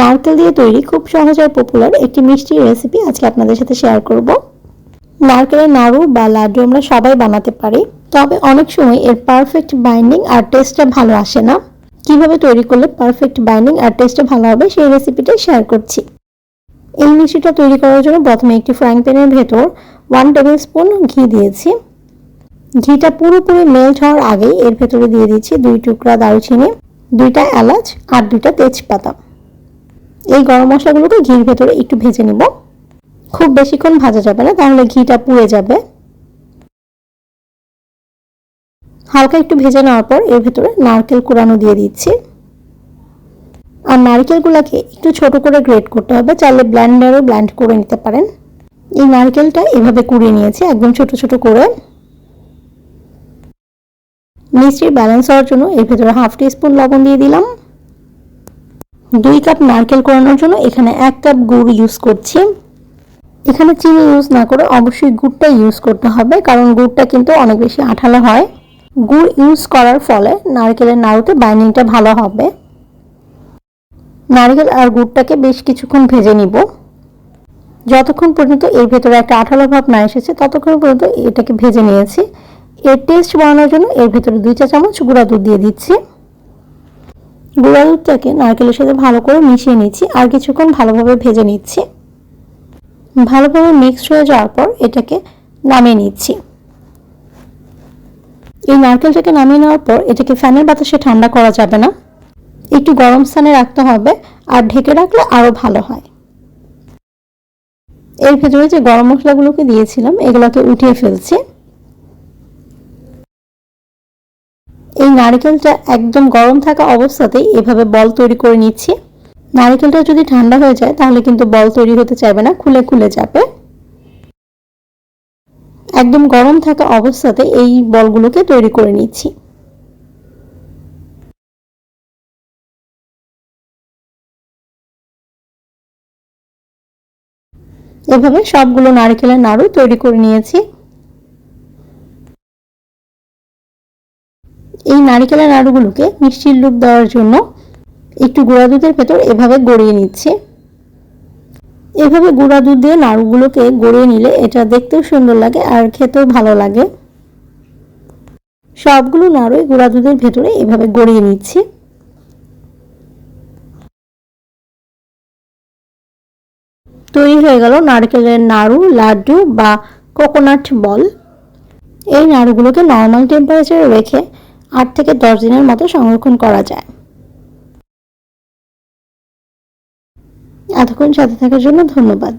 নারকেল দিয়ে তৈরি খুব সহজ আর পপুলার একটি মিষ্টির রেসিপি আজকে আপনাদের সাথে শেয়ার করব। নারকেলের নাড়ু বা লাড্ডু আমরা সবাই বানাতে পারি, তবে অনেক সময় এর পারফেক্ট বাইন্ডিং আর টেস্টটা ভালো আসে না। কীভাবে তৈরি করলে পারফেক্ট বাইন্ডিং আর টেস্টটা ভালো হবে সেই রেসিপিটাই শেয়ার করছি। এই মিষ্টিটা তৈরি করার জন্য প্রথমে একটি ফ্রাইং প্যানের ভেতর ওয়ান টেবিল স্পুন ঘি দিয়েছি। ঘিটা পুরোপুরি মেল্ট হওয়ার আগেই এর ভেতরে দিয়ে দিচ্ছি দুই টুকরা দারুচিনি, দুইটা এলাচ আর দুইটা তেজপাতা। এই গরম মশলাগুলোকে ঘির ভেতরে একটু ভেজে নিব। খুব বেশিক্ষণ ভাজা যাবে না, তাহলে ঘিটা পুড়ে যাবে। হালকা একটু ভেজে নেওয়ার পর এর ভেতরে নারকেল কুড়ানো দিয়ে দিচ্ছি। আর নারকেলগুলোকে একটু ছোট করে গ্রেট করতে হবে, চাইলে ব্ল্যান্ডারও ব্ল্যান্ড করে নিতে পারেন। এই নারকেলটা এভাবে কুড়িয়ে নিয়েছি, একদম ছোট ছোট করে। মিষ্টির ব্যালেন্স হওয়ার জন্য এর ভেতরে হাফ টি স্পুন লবণ দিয়ে দিলাম। দুই কাপ নারকেল কোরানোর জন্য এখানে এক কাপ গুড় ইউজ করছি। এখানে চিনি ইউজ না করে অবশ্যই গুড়টা ইউজ করতে হবে, কারণ গুড়টা কিন্তু অনেক বেশি আঠালো হয়। গুড় ইউজ করার ফলে নারকেলের নাড়ুতে বাইন্ডিংটা ভালো হবে। নারকেল আর গুড়টাকে বেশ কিছুক্ষণ ভেজে নিব। যতক্ষণ পর্যন্ত এর ভেতরে একটা আঠালো ভাব না এসেছে, ততক্ষণ পর্যন্ত এটাকে ভেজে নিয়েছি। এর টেস্ট বানানোর জন্য এর ভেতরে দুই চা চামচ গুঁড়া দুধ দিয়ে দিচ্ছি। গুঁড়া দুধটাকে নারকেলের সাথে ভালো করে মিশিয়ে নিচ্ছি আর কিছুক্ষণ ভালোভাবে ভেজে নিচ্ছি। ভালোভাবে মিক্সড হয়ে যাওয়ার পর এটাকে নামিয়ে নিচ্ছি। এই নারকেলটাকে নামিয়ে নেওয়ার পর এটাকে ফ্যানের বাতাসে ঠান্ডা করা যাবে না। একটু গরম স্থানে রাখতে হবে আর ঢেকে রাখলে আরও ভালো হয়। এর ভেতরে যে গরম মশলাগুলোকে দিয়েছিলাম, এগুলোকে উঠিয়ে ফেলছি। এই নারিকেলটা একদম গরম থাকা অবস্থাতেই এভাবে বল তৈরি করে নিচ্ছি। নারিকেলটা যদি ঠান্ডা হয়ে যায়, তাহলে কিন্তু বল তৈরি হতে চাইবে না, খুলে খুলে যাবে। একদম গরম থাকা অবস্থাতে এই বলগুলোকে তৈরি করে নিচ্ছি। এভাবে সবগুলো নারকেলের নাড়ু তৈরি করে নিয়েছি। এই নারিকেলের নাড়ুগুলোকে মিষ্টির লুক দেওয়ার জন্য একটু গুঁড়া দুধের ভেতর এভাবে গড়িয়ে নিচ্ছে। এভাবে গুঁড়া দুধ দিয়ে নাড়ুগুলোকে গড়িয়ে নিলে এটা দেখতেও সুন্দর লাগে আর খেতেও ভালো লাগে। সবগুলো নাড়ুই গুঁড়া দুধের ভেতরে এভাবে গড়িয়ে নিচ্ছি। তৈরি হয়ে গেল নারকেলের নাড়ু, লাড্ডু বা কোকোনাট বল। এই নাড়ুগুলোকে নর্মাল টেম্পারেচারে রেখে আট থেকে দশ দিনের মতো সংরক্ষণ করা যায়। এতক্ষণ সাথে থাকার জন্য ধন্যবাদ।